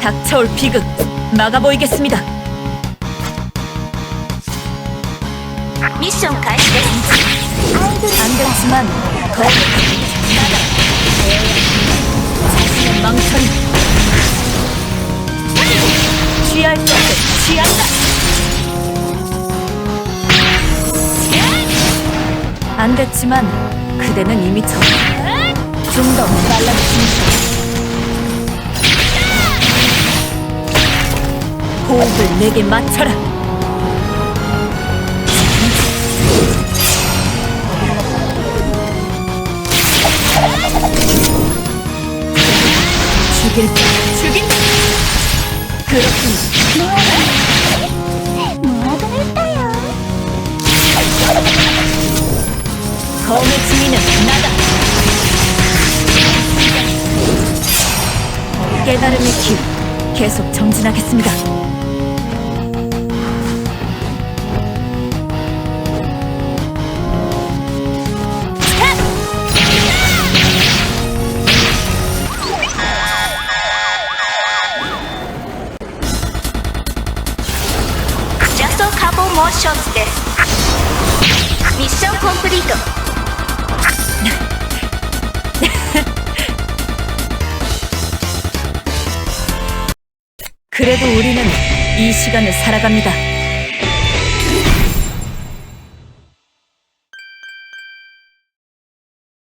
닥쳐올 비극 막아보이겠습니다. 미션 가이드. 안됐지만 더 자신의 망설임. 취할 수 없게 취한다. 안됐지만 그대는 이미 전. 좀더 빨라붙습니다. 호흡을 내게 맞춰라. 죽일 죽인다. 할까요? 검의 증인은 나다. 깨달음의 길 계속 정진하겠습니다. モーションズですミッションコンプリート 그래도 우리는 이 시간을 살아갑니다.